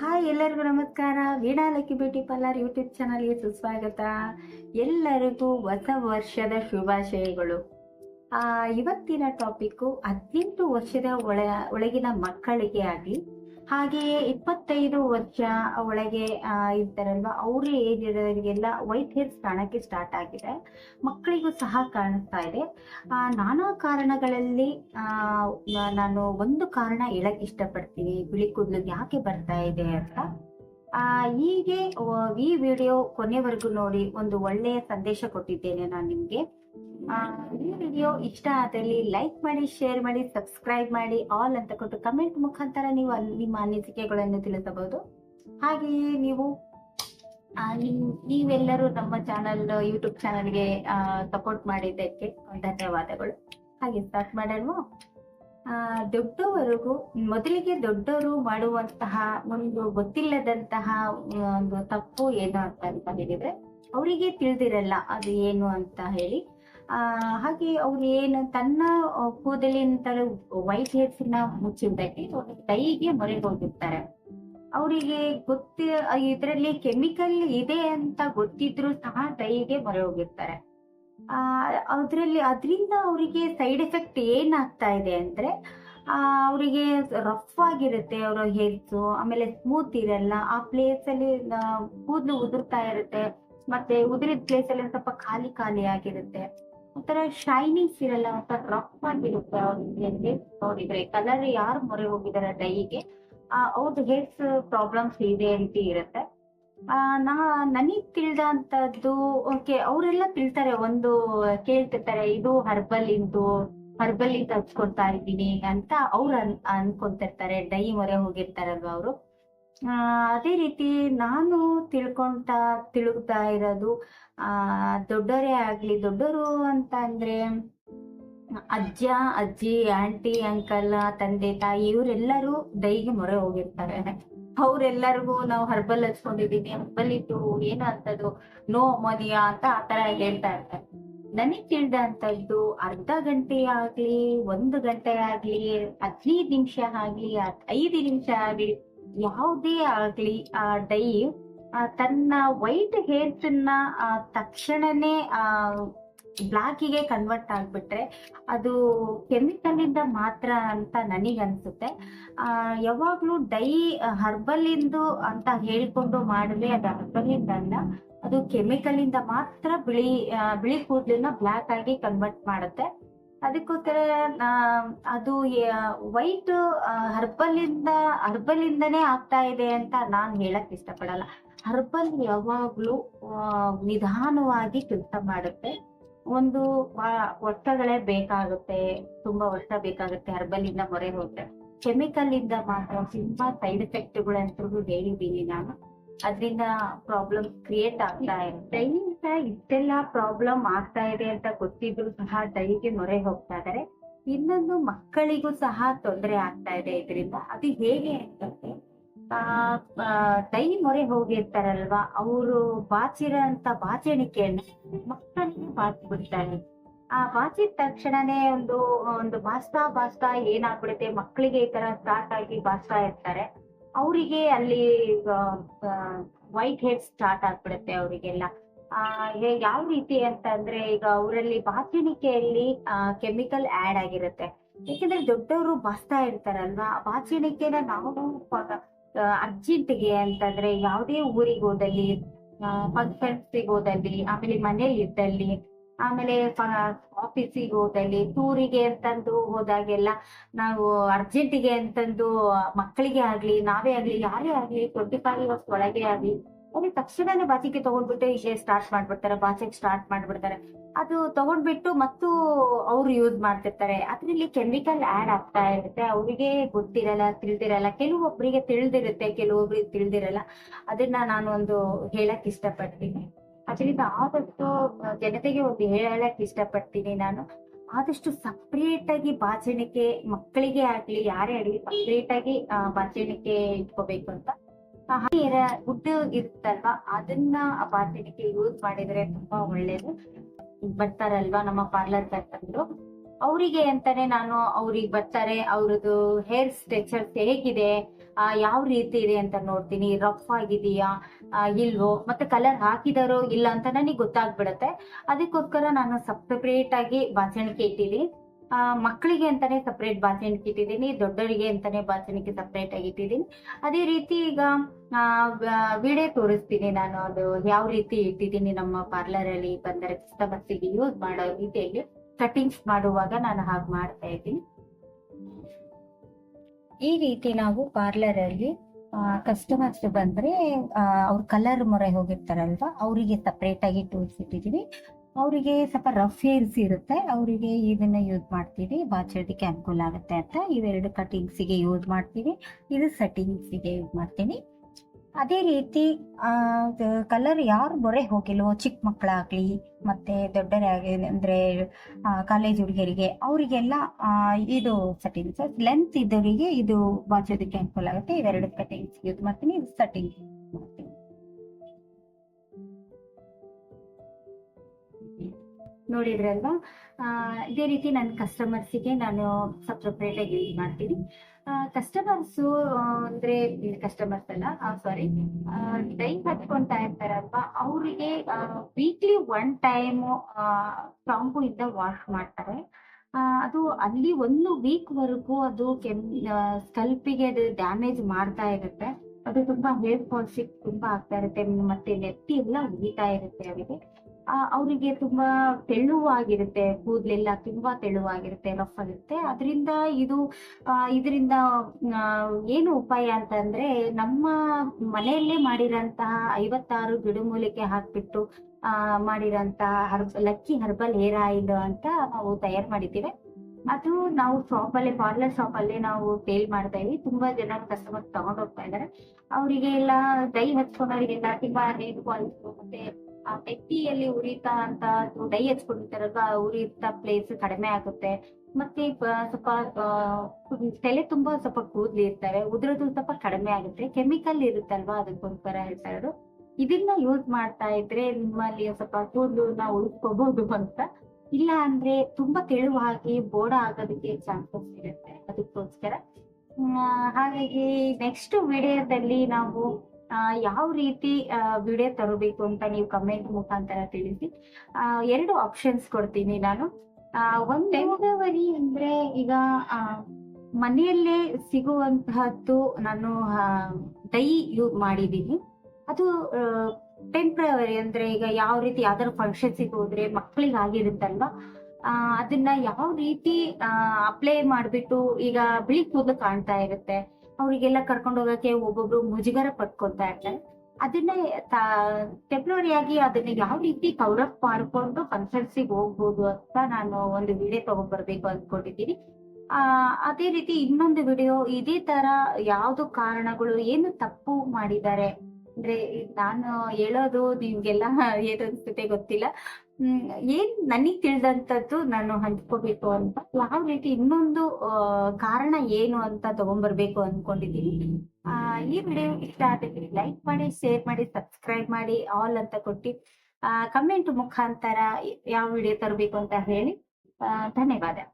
Hi ಎಲ್ಲರಿಗೂ ನಮಸ್ಕಾರ. Veena lucky beauty parlour YouTube ಚಾನಲ್ಗೆ ಸುಸ್ವಾಗತ. ಎಲ್ಲರಿಗೂ ಹೊಸ ವರ್ಷದ ಶುಭಾಶಯಗಳು. ಇವತ್ತಿನ ಟಾಪಿಕ್ಕು ಹದಿನೆಂಟು ವರ್ಷದ ಒಳ, ಒಳಗಿನ ಮಕ್ಕಳಿಗೆ ಆಗಲಿ ಹಾಗೆಯೇ ಇಪ್ಪತ್ತೈದು ವರ್ಷ ಒಳಗೆ ಇರ್ತಾರಲ್ವಾ ಅವ್ರ ಏಜ್ ಇರೋರಿಗೆಲ್ಲ ವೈಟ್ ಹೇರ್ಸ್ ಕಾಣಕ್ಕೆ ಸ್ಟಾರ್ಟ್ ಆಗಿದೆ. ಮಕ್ಕಳಿಗೂ ಸಹ ಕಾಣಿಸ್ತಾ ಇದೆ. ನಾನಾ ಕಾರಣಗಳಲ್ಲಿ ನಾನು ಒಂದು ಕಾರಣ ಹೇಳಕ್ ಇಷ್ಟಪಡ್ತೀನಿ. ಬಿಳಿ ಕೂದಲು ಯಾಕೆ ಬರ್ತಾ ಇದೆ ಅಂತ. ಆ, ಹೀಗೆ ಈ ವಿಡಿಯೋ ಕೊನೆವರೆಗೂ ನೋಡಿ ಒಂದು ಒಳ್ಳೆಯ ಸಂದೇಶ ಕೊಟ್ಟಿದ್ದೇನೆ ನಾನು ನಿಮ್ಗೆ. ಈ ವಿಡಿಯೋ ಇಷ್ಟ ಆದಲ್ಲಿ ಲೈಕ್ ಮಾಡಿ ಶೇರ್ ಮಾಡಿ ಸಬ್ಸ್ಕ್ರೈಬ್ ಮಾಡಿ ಆಲ್ ಅಂತ ಕೊಟ್ಟು ಕಮೆಂಟ್ ಮುಖಾಂತರ ನೀವು ನಿಮ್ಮ ಅನಿಸಿಕೆಗಳನ್ನು ತಿಳಿಸಬಹುದು. ಹಾಗೆಯೇ ನೀವು ನೀವೆಲ್ಲರೂ ನಮ್ಮ ಚಾನಲ್ ಯೂಟ್ಯೂಬ್ ಚಾನಲ್ಗೆ ಸಪೋರ್ಟ್ ಮಾಡಿದ್ದಕ್ಕೆ ಧನ್ಯವಾದಗಳು. ಹಾಗೆ ಸ್ಟಾರ್ಟ್ ಮಾಡಲ್ವ ದೊಡ್ಡವರೆಗೂ, ಮೊದಲಿಗೆ ದೊಡ್ಡವರು ಮಾಡುವಂತಹ ಒಂದು ಗೊತ್ತಿಲ್ಲದಂತಹ ಒಂದು ತಪ್ಪು ಏನು ಅಂತ ಅಂತ ಹೇಳಿದ್ರೆ ಅವರಿಗೆ ತಿಳಿದಿರಲ್ಲ ಅದು ಏನು ಅಂತ ಹೇಳಿ. ಹಾಗೆ ಅವ್ರು ಏನು ತನ್ನ ಕೂದಲಿನ ವೈಟ್ ಹೇರ್ಸ್ನ ಮುಚ್ಚಿದ್ದಕ್ಕೆ ಕೈಗೆ ಮೊರೆ ಹೋಗಿರ್ತಾರೆ. ಅವರಿಗೆ ಗೊತ್ತಿ ಇದರಲ್ಲಿ ಕೆಮಿಕಲ್ ಇದೆ ಅಂತ ಗೊತ್ತಿದ್ರು ಸಹ ಕೈಗೆ ಮೊರೆ ಹೋಗಿರ್ತಾರೆ. ಆ, ಅದ್ರಲ್ಲಿ, ಅದರಿಂದ ಅವರಿಗೆ ಸೈಡ್ ಎಫೆಕ್ಟ್ ಏನಾಗ್ತಾ ಇದೆ ಅಂದ್ರೆ ಅವರಿಗೆ ರಫ್ ಆಗಿರುತ್ತೆ ಅವರ ಹೇರ್ಸು, ಆಮೇಲೆ ಸ್ಮೂತ್ ಇರಲ್ಲ, ಆ ಪ್ಲೇಸ್ ಅಲ್ಲಿ ಕೂದಲು ಉದುರ್ತಾ ಇರುತ್ತೆ, ಮತ್ತೆ ಉದುರಿದ ಪ್ಲೇಸ್ ಅಲ್ಲಿ ಸ್ವಲ್ಪ ಖಾಲಿ ಖಾಲಿ ಆಗಿರುತ್ತೆ. ಒಂಥರ ಶೈನಿಂಗ್ಸ್ ಇರಲ್ಲ ಒಂಥರ ರಫ್ ಆಗಿರುತ್ತೆ ಅವ್ರಿಗೆ ನೋಡಿದ್ರೆ ಕಲರ್ ಯಾರು ಮೊರೆ ಹೋಗಿದಾರೆ ಡೈಗೆ ಅವ್ರದ್ದು ಹೇರ್ಸ್ ಪ್ರಾಬ್ಲಮ್ಸ್ ಇದೆ ಅಂತ ಇರುತ್ತೆ. ಆ, ನಾ ನನಗ್ ತಿಳಿದಂತದ್ದು ಓಕೆ ಅವರೆಲ್ಲ ತಿಳ್ತಾರೆ ಒಂದು ಕೇಳ್ತಿರ್ತಾರೆ ಇದು ಹರ್ಬಲ್ ಇಂದು ಹರ್ಬಲ್ ಇಂದ ಹಚ್ಕೊಳ್ತಾ ಇದ್ದೀನಿ ಅಂತ ಅವ್ರು ಅನ್ ಅನ್ಕೊಂತಿರ್ತಾರೆ ಡೈ ಮೊರೆ ಹೋಗಿರ್ತಾರಲ್ವ ಅವರು. ಅದೇ ರೀತಿ ನಾನು ತಿಳ್ಕೊಂತ ತಿಳುಗ್ತಾ ಇರೋದು, ಆ ದೊಡ್ಡವರೇ ಆಗ್ಲಿ ದೊಡ್ಡವರು ಅಂತ ಅಂದ್ರೆ, ಅಜ್ಜ, ಅಜ್ಜಿ, ಆಂಟಿ, ಅಂಕಲ್, ತಂದೆ, ತಾಯಿ, ಇವರೆಲ್ಲರೂ ದೈಗೆ ಮೊರೆ ಹೋಗಿರ್ತಾರೆ. ಅವ್ರೆಲ್ಲರಿಗೂ ನಾವು ಹರ್ಬಲ್ ಹಚ್ಕೊಂಡಿದೀನಿ ಹರ್ಬಲ್ ಇದ್ದು ಏನು ಅಂತದ್ದು ನೋ ಅಮೋನಿಯಾ ಅಂತ ಆತರ ಹೇಳ್ತಾ ಇರ್ತಾರೆ. ನನಗ್ ತಿಳಿದಂತದ್ದು ಅರ್ಧ ಗಂಟೆ ಆಗ್ಲಿ, ಒಂದು ಗಂಟೆ ಆಗ್ಲಿ, ಹದಿನೈದು ನಿಮಿಷ ಆಗ್ಲಿ ಐದು ನಿಮಿಷ ಆಗ್ಲಿ ಯಾವುದೇ ಆಗ್ಲಿ, ಆ, ಡೈ ತನ್ನ ವೈಟ್ ಹೇರ್ಸ್ ತಕ್ಷಣನೇ, ಆ ಬ್ಲಾಕಿಗೆ ಕನ್ವರ್ಟ್ ಆಗ್ಬಿಟ್ರೆ ಅದು ಕೆಮಿಕಲ್ ಇಂದ ಮಾತ್ರ ಅಂತ ನನಗ್ ಅನ್ಸುತ್ತೆ ಆ, ಯಾವಾಗ್ಲೂ ಡೈ ಹರ್ಬಲ್ ಇಂದು ಅಂತ ಹೇಳ್ಕೊಂಡು ಮಾಡಿದ್ರೆ ಅದು ಹರ್ಬಲ್ ಇಂದ ಅಲ್ಲ, ಅದು ಕೆಮಿಕಲ್ ಇಂದ ಮಾತ್ರ ಬಿಳಿ ಬಿಳಿ ಕೂದಲನ್ನ ಬ್ಲಾಕ್ ಆಗಿ ಕನ್ವರ್ಟ್ ಮಾಡುತ್ತೆ. ಅದಕ್ಕೋಸ್ಕರ ಅದು ವೈಟ್ ಹರ್ಬಲ್ ಇಂದ ಹರ್ಬಲ್ ಇಂದನೇ ಆಗ್ತಾ ಇದೆ ಅಂತ ನಾನ್ ಹೇಳಕ್ ಇಷ್ಟಪಡಲ್ಲ. ಹರ್ಬಲ್ ಯಾವಾಗ್ಲೂ ನಿಧಾನವಾಗಿ ಕೆಲಸ ಮಾಡುತ್ತೆ. ಒಂದು ವರ್ಷಗಳೇ ಬೇಕಾಗುತ್ತೆ. ತುಂಬಾ ವರ್ಷ ಬೇಕಾಗುತ್ತೆ ಹರ್ಬಲ್ ಇಂದ ಮೊರೆ ಹೋಗುತ್ತೆ ಕೆಮಿಕಲ್ ಇಂದ ಮಾತ್ರ, ತುಂಬಾ ಸೈಡ್ ಎಫೆಕ್ಟ್ಗಳಂತೂ ಹೇಳಿದ್ದೀನಿ ನಾನು. ಅದರಿಂದ ಪ್ರಾಬ್ಲಮ್ ಕ್ರಿಯೇಟ್ ಆಗ್ತಾ ಇದೆ ಡೈನಿಂದ ಇಷ್ಟೆಲ್ಲ ಪ್ರಾಬ್ಲಮ್ ಆಗ್ತಾ ಇದೆ ಅಂತ ಗೊತ್ತಿದ್ರು ಸಹ ಡೈಗೆ ಮೊರೆ ಹೋಗ್ತಾ ಇದಾರೆ. ಇನ್ನೊಂದು ಮಕ್ಕಳಿಗೂ ಸಹ ತೊಂದರೆ ಆಗ್ತಾ ಇದೆ ಇದರಿಂದ. ಅದು ಹೇಗೆ ಅಂತಂದ್ರೆ ಆ ಡೈ ಮೊರೆ ಹೋಗಿರ್ತಾರಲ್ವಾ ಅವರು ಬಾಚಿರೋ ಅಂತ ಬಾಚಣಿಕೆಯನ್ನ ಮಕ್ಕಳಿಗೆ ಬಾಚಿಬಿಡ್ತಾರೆ ಆ ಬಾಚಿದ ತಕ್ಷಣನೇ ಒಂದು ಒಂದು ಬಾಸ್ತಾ ಬಾಸ್ತಾ ಏನಾಗ್ಬಿಡುತ್ತೆ ಮಕ್ಕಳಿಗೆ ಈ ತರ ಸ್ಟಾರ್ಟ್ ಆಗಿ ಬಾಚ್ತಾ ಇರ್ತಾರೆ. ಅವರಿಗೆ ಅಲ್ಲಿ ವೈಟ್ ಹೆಡ್ ಸ್ಟಾರ್ಟ್ ಆಗ್ಬಿಡುತ್ತೆ ಅವರಿಗೆಲ್ಲ. ಯಾವ ರೀತಿ ಅಂತ ಅಂದ್ರೆ ಈಗ ಅವರಲ್ಲಿ ಬಾಚಣಿಕೆಯಲ್ಲಿ ಕೆಮಿಕಲ್ ಆಡ್ ಆಗಿರುತ್ತೆ. ಯಾಕಂದ್ರೆ ದೊಡ್ಡವರು ಬಾಸ್ತಾ ಇರ್ತಾರಲ್ವಾ ಬಾಚಣಿಕೆನ ನಾವು ಅರ್ಜೆಂಟ್ಗೆ ಅಂತಂದ್ರೆ ಯಾವುದೇ ಊರಿಗೆ ಹೋದಲ್ಲಿ ಫಂಕ್ಷನ್ಸ್ಗೆ ಹೋದಲ್ಲಿ, ಆಮೇಲೆ ಮನೇಲಿ ಇದ್ದಲ್ಲಿ ಆಮೇಲೆ ಆಫೀಸಿಗೆ ಹೋದಲ್ಲಿ ಟೂರಿಗೆ ಅಂತಂದು ಹೋದಾಗೆಲ್ಲ ನಾವು ಅರ್ಜೆಂಟಿಗೆ ಅಂತಂದು ಮಕ್ಕಳಿಗೆ ಆಗ್ಲಿ, ನಾವೇ ಆಗ್ಲಿ, ಯಾರೇ ಆಗ್ಲಿ ಟ್ವೆಂಟಿ ಫೈವ್ ಇಯರ್ಸ್ ಒಳಗೆ ಆಗ್ಲಿ ಅವ್ರಿಗೆ ತಕ್ಷಣನೇ ಬಾಚಿಕೆ ತಗೊಂಡ್ಬಿಟ್ಟು ಈಗ ಸ್ಟಾರ್ಟ್ ಮಾಡ್ಬಿಡ್ತಾರೆ, ಬಾಚಿಗೆ ಸ್ಟಾರ್ಟ್ ಮಾಡ್ಬಿಡ್ತಾರೆ. ಅದು ತಗೊಂಡ್ಬಿಟ್ಟು ಮತ್ತು ಅವ್ರು ಯೂಸ್ ಮಾಡ್ತಿರ್ತಾರೆ. ಅದ್ರಲ್ಲಿ ಕೆಮಿಕಲ್ ಆಡ್ ಆಗ್ತಾ ಇರುತ್ತೆ. ಅವರಿಗೆ ಗೊತ್ತಿರಲ್ಲ, ತಿಳಿದಿರಲ್ಲ. ಕೆಲವೊಬ್ಬರಿಗೆ ತಿಳಿದಿರುತ್ತೆ, ಕೆಲವೊಬ್ರಿಗೆ ತಿಳಿದಿರಲ್ಲ. ಅದನ್ನ ನಾನು ಒಂದು ಹೇಳಕ್ ಇಷ್ಟಪಡ್ತೀನಿ. ಅದರಿಂದ ಆದಷ್ಟು ಜನತೆಗೆ ಒಂದು ಹೇಳಕ್ ಇಷ್ಟಪಡ್ತೀನಿ ನಾನು. ಆದಷ್ಟು ಸಪ್ರೇಟ್ ಆಗಿ ಬಾಚಣಿಕೆ ಮಕ್ಕಳಿಗೆ ಆಗ್ಲಿ, ಯಾರೇ ಆಗ್ಲಿ ಸಪ್ರೇಟ್ ಆಗಿ ಬಾಚಣಿಕೆ ಇಟ್ಕೋಬೇಕು ಅಂತ. ಹಾಗೆ ಗುಡ್ ಇರುತ್ತಲ್ವಾ, ಅದನ್ನ ಬಾಚಣಿಕೆ ಯೂಸ್ ಮಾಡಿದ್ರೆ ತುಂಬಾ ಒಳ್ಳೇದು. ಬರ್ತಾರಲ್ವಾ ನಮ್ಮ ಪಾರ್ಲರ್ ಬಂದು ಅವರಿಗೆ ಅಂತಾನೆ ನಾನು ಅವ್ರಿಗೆ ಬರ್ತಾರೆ ಅವ್ರದ್ದು ಹೇರ್ ಸ್ಟ್ರೆಚರ್ಸ್ ಹೇಗಿದೆ ಆ, ಯಾವ ರೀತಿ ಇದೆ ಅಂತ ನೋಡ್ತೀನಿ. ರಫ್ ಆಗಿದೆಯಾ ಇಲ್ವೋ ಮತ್ತೆ ಕಲರ್ ಹಾಕಿದಾರೋ ಇಲ್ಲ ಅಂತ ನನಗೆ ಗೊತ್ತಾಗ್ಬಿಡತ್ತೆ. ಅದಕ್ಕೋಸ್ಕರ ನಾನು ಸಪ್ರೇಟ್ ಆಗಿ ಬಾಚಣಿಕೆ ಇಟ್ಟಿದ್ದೀನಿ. ಮಕ್ಕಳಿಗೆ ಅಂತಾನೆ ಸಪ್ರೇಟ್ ಬಾಚಣಿಕೆ ಇಟ್ಟಿದ್ದೀನಿ ದೊಡ್ಡವರಿಗೆ ಅಂತಾನೆ ಬಾಚಣಿಕೆ ಸಪ್ರೇಟ್ ಆಗಿ ಇಟ್ಟಿದ್ದೀನಿ. ಅದೇ ರೀತಿ ಈಗ ವಿಡಿಯೋ ತೋರಿಸ್ತೀನಿ ನಾನು ಅದು ಯಾವ ರೀತಿ ಇಟ್ಟಿದ್ದೀನಿ ನಮ್ಮ ಪಾರ್ಲರ್ ಅಲ್ಲಿ ಬಂದರೆ ಕಸ್ಟಮರ್ಸಿಗೆ ಯೂಸ್ ಮಾಡೋ ರೀತಿಯಲ್ಲಿ. ಕಟಿಂಗ್ಸ್ ಮಾಡುವಾಗ ನಾನು ಹಾಗೆ ಮಾಡ್ತಾ ಇದ್ದೀನಿ. ಈ ರೀತಿ ನಾವು ಪಾರ್ಲರ್ ಅಲ್ಲಿ ಕಸ್ಟಮರ್ಸ್ ಬಂದ್ರೆ ಅವ್ರ ಕಲರ್ ಮೊರೆ ಹೋಗಿರ್ತಾರಲ್ವಾ, ಅವರಿಗೆ ಸಪ್ರೇಟ್ ಆಗಿ ಟೂಲ್ಸ್ ಇಟ್ಟಿದೀವಿ. ಅವರಿಗೆ ಸ್ವಲ್ಪ ರಫ್ ಹೇರ್ಸ್ ಇರುತ್ತೆ, ಅವರಿಗೆ ಇದನ್ನ ಯೂಸ್ ಮಾಡ್ತೀವಿ. ಬಾಚೋದಕ್ಕೆ ಅನುಕೂಲ ಆಗುತ್ತೆ ಅಂತ ಇವೆರಡು ಕಟಿಂಗ್ಸಿಗೆ ಯೂಸ್ ಮಾಡ್ತೀವಿ. ಇದು ಸೆಟ್ಟಿಂಗ್ಸಿಗೆ ಯೂಸ್ ಮಾಡ್ತೀನಿ. ಅದೇ ರೀತಿ ಕಲರ್ ಯಾರು ಬೊರೆ ಹೋಗಿಲ್ವೋ ಚಿಕ್ಕ ಮಕ್ಕಳಾಗ್ಲಿ, ಮತ್ತೆ ದೊಡ್ಡರಾಗಿ, ಅಂದ್ರೆ ಕಾಲೇಜ್ ಹುಡುಗಿಯರಿಗೆ ಅವರಿಗೆಲ್ಲ ಇದು ಸೆಟ್ಟಿಂಗ್ಸ್ ಲೆಂತ್ ಇದ್ದವರಿಗೆ ಇದು ಬಾಚೋದಕ್ಕೆ ಅನುಕೂಲ ಆಗುತ್ತೆ, ಇವೆರಡು ಕಟಿಂಗ್ಸ್ ಯೂಸ್ ಮಾಡ್ತೀನಿ, ಇದು ಸೆಟ್ಟಿಂಗ್ ನೋಡಿದ್ರಲ್ವಾ? ಇದೇ ರೀತಿ ನನ್ನ ಕಸ್ಟಮರ್ಸಿಗೆ ನಾನು ಸಪ್ರೇಟ್ ಆಗಿ ಯೂಸ್ ಮಾಡ್ತೀನಿ. ಕಸ್ಟಮರ್ಸು ಅಂದ್ರೆ ಕಸ್ಟಮರ್ಸ್ ಅಲ್ಲ ಸಾರಿ ಟೈಮ್ ಹಚ್ಕೊಂತಾ ಇರ್ತಾರಲ್ವಾ, ಅವರಿಗೆ ವೀಕ್ಲಿ ಒನ್ ಟೈಮ್ ಶಾಂಪೂ ಇಂದ ವಾಶ್ ಮಾಡ್ತಾರೆ. ಅದು ಅಲ್ಲಿ ಒಂದು ವೀಕ್ ವರೆಗೂ ಅದು ಕೆಮ್ ಸ್ಕಲ್ಪಿಗೆ ಅದು ಡ್ಯಾಮೇಜ್ ಮಾಡ್ತಾ ಇರುತ್ತೆ. ಅದು ತುಂಬಾ ಹೇರ್ ಫಾಲ್ ಸಿಕ್ ತುಂಬಾ ಆಗ್ತಾ ಇರುತ್ತೆ, ಮತ್ತೆ ನೆತ್ತಿ ಎಲ್ಲ ಉಗಿತಾ ಇರುತ್ತೆ ಅವರಿಗೆ. ಅವರಿಗೆ ತುಂಬಾ ತೆಳುವಾಗಿರುತ್ತೆ, ಕೂದಲೆಲ್ಲ ತುಂಬಾ ತೆಳುವಾಗಿರುತ್ತೆ ರಫ್ ಆಗಿರುತ್ತೆ. ಅದರಿಂದ ಇದು ಇದರಿಂದ ಏನು ಉಪಾಯ ಅಂತಂದ್ರೆ ನಮ್ಮ ಮನೆಯಲ್ಲೇ ಮಾಡಿರಂತಹ ಐವತ್ತಾರು ಗಿಡಮೂಲಿಕೆ ಹಾಕ್ಬಿಟ್ಟು, ಆ, ಮಾಡಿರಂತಹ herb, lucky herbal hair oil ಅಂತ ನಾವು ತಯಾರು ಮಾಡಿದ್ದೀವಿ. ಅದು ನಾವು ಶಾಪ್ ಅಲ್ಲಿ ಪಾರ್ಲರ್ ಶಾಪ್ ಅಲ್ಲಿ ನಾವು ಸೇಲ್ ಮಾಡ್ತಾ ಇದೀವಿ ತುಂಬಾ ಜನ ಕಸ್ಟಮರ್ ತಗೊಂಡ್ ಹೋಗ್ತಾ ಇದಾರೆ ಅವರಿಗೆ ಎಲ್ಲ ಡೈ ಹಚ್ಕೊಂಡವರಿಗೆಲ್ಲ ತುಂಬಾ ಹೇರ್ ಫಾಲ್ ಮತ್ತೆ ಆ ಪೆಟ್ಟಿಯಲ್ಲಿ ಉರಿತಾ ಅಂತ ಡೈ ಹಚ್ಕೊಂಡಿರ್ತಾರಲ್ವಾ ಉರಿತ ಪ್ಲೇಸ್ ಕಡಿಮೆ ಆಗುತ್ತೆ. ಮತ್ತೆ ಸ್ವಲ್ಪ ತಲೆ ತುಂಬಾ ಸ್ವಲ್ಪ ಕೂದ್ಲಿ ಇರ್ತವೆ ಉದ್ರದ್ದು ಸ್ವಲ್ಪ ಕಡಿಮೆ ಆಗುತ್ತೆ. ಕೆಮಿಕಲ್ ಇರುತ್ತಲ್ವಾ ಅದಕ್ಕೋಸ್ಕರ ಹೇಳ್ತಾ ಇರೋದು ಇದನ್ನ ಯೂಸ್ ಮಾಡ್ತಾ ಇದ್ರೆ ನಿಮ್ಮಲ್ಲಿ ಸ್ವಲ್ಪ ಕೂದಲನ್ನ ಉಳಿಸ್ಕೋಬಹುದು ಅಂತ. ಇಲ್ಲ ಅಂದ್ರೆ ತುಂಬಾ ತೆಳುವಾಗಿ ಬೋಡ ಆಗೋದಕ್ಕೆ ಚಾನ್ಸಸ್ ಇರುತ್ತೆ ಅದಕ್ಕೋಸ್ಕರ. ಹಾಗಾಗಿ ನೆಕ್ಸ್ಟ್ ವಿಡಿಯೋದಲ್ಲಿ ನಾವು ಯಾವ ರೀತಿ ವಿಡಿಯೋ ತರಬೇಕು ಅಂತ ನೀವು ಕಮೆಂಟ್ ಮುಖಾಂತರ ತಿಳಿಸಿ. ಎರಡು ಆಪ್ಷನ್ಸ್ ಕೊಡ್ತೀನಿ ನಾನು. ಒಂದು ಟೆಂಪ್ರವರಿ ಅಂದ್ರೆ ಈಗ ಮನೆಯಲ್ಲೇ ಸಿಗುವಂತಹದ್ದು ನಾನು ಡೈ ಯೂಸ್ ಮಾಡಿದ್ದೀನಿ. ಅದು ಟೆಂಪ್ರವರಿ ಅಂದ್ರೆ ಈಗ ಯಾವ ರೀತಿ ಯಾವ್ದಾದ್ರು ಫಂಕ್ಷನ್ಸಿಗೆ ಹೋದ್ರೆ ಮಕ್ಕಳಿಗೆ ಆಗಿರುತ್ತಲ್ವಾ? ಅದನ್ನ ಯಾವ ರೀತಿ ಅಪ್ಲೈ ಮಾಡ್ಬಿಟ್ಟು ಈಗ ಬಿಳಿ ಕೂದಲು ಕಾಣ್ತಾ ಇರುತ್ತೆ. ಅವರಿಗೆಲ್ಲ ಕರ್ಕೊಂಡು ಹೋಗಕ್ಕೆ ಒಬ್ಬೊಬ್ರು ಮುಜುಗರ ಪಟ್ಕೊತಾ ಇರ್ತಾರೆ. ಅದನ್ನ ಟೆಂಪ್ರವರಿ ಆಗಿ ಅದನ್ನ ಯಾವ ರೀತಿ ಕವರಪ್ ಮಾಡ್ಕೊಂಡು ಫಂಕ್ಷನ್ಸಿಗೆ ಹೋಗ್ಬೋದು ಅಂತ ನಾನು ಒಂದು ವಿಡಿಯೋ ತಗೊಂಡ್ ಬರ್ಬೇಕು ಅನ್ಕೊಂಡಿದ್ದೀನಿ. ಆ, ಅದೇ ರೀತಿ ಇನ್ನೊಂದು ವಿಡಿಯೋ ಇದೇ ತರ ಯಾವ್ದು ಕಾರಣಗಳು, ಏನು ತಪ್ಪು ಮಾಡಿದ್ದಾರೆ? ಅಂದ್ರೆ ನಾನು ಹೇಳೋದು ನಿಮ್ಗೆಲ್ಲ ಏನನ್ಸುತ್ತೆ ಗೊತ್ತಿಲ್ಲ. ಏನ್ ನನಗ್ ತಿಳಿದಂತದ್ದು ನಾನು ಹಂಚ್ಕೋಬೇಕು ಅಂತ, ಯಾವ ರೀತಿ ಇನ್ನೊಂದು ಕಾರಣ ಏನು ಅಂತ ತಗೊಂಡ್ಬರ್ಬೇಕು ಅನ್ಕೊಂಡಿದ್ದೀನಿ. ಆ, ಈ ವಿಡಿಯೋ ಇಷ್ಟ ಆದ್ರೆ ಲೈಕ್ ಮಾಡಿ, ಶೇರ್ ಮಾಡಿ, ಸಬ್ಸ್ಕ್ರೈಬ್ ಮಾಡಿ, ಆಲ್ ಅಂತ ಕೊಟ್ಟು ಕಮೆಂಟ್ ಮುಖಾಂತರ ಯಾವ ವಿಡಿಯೋ ತರಬೇಕು ಅಂತ ಹೇಳಿ ಧನ್ಯವಾದ.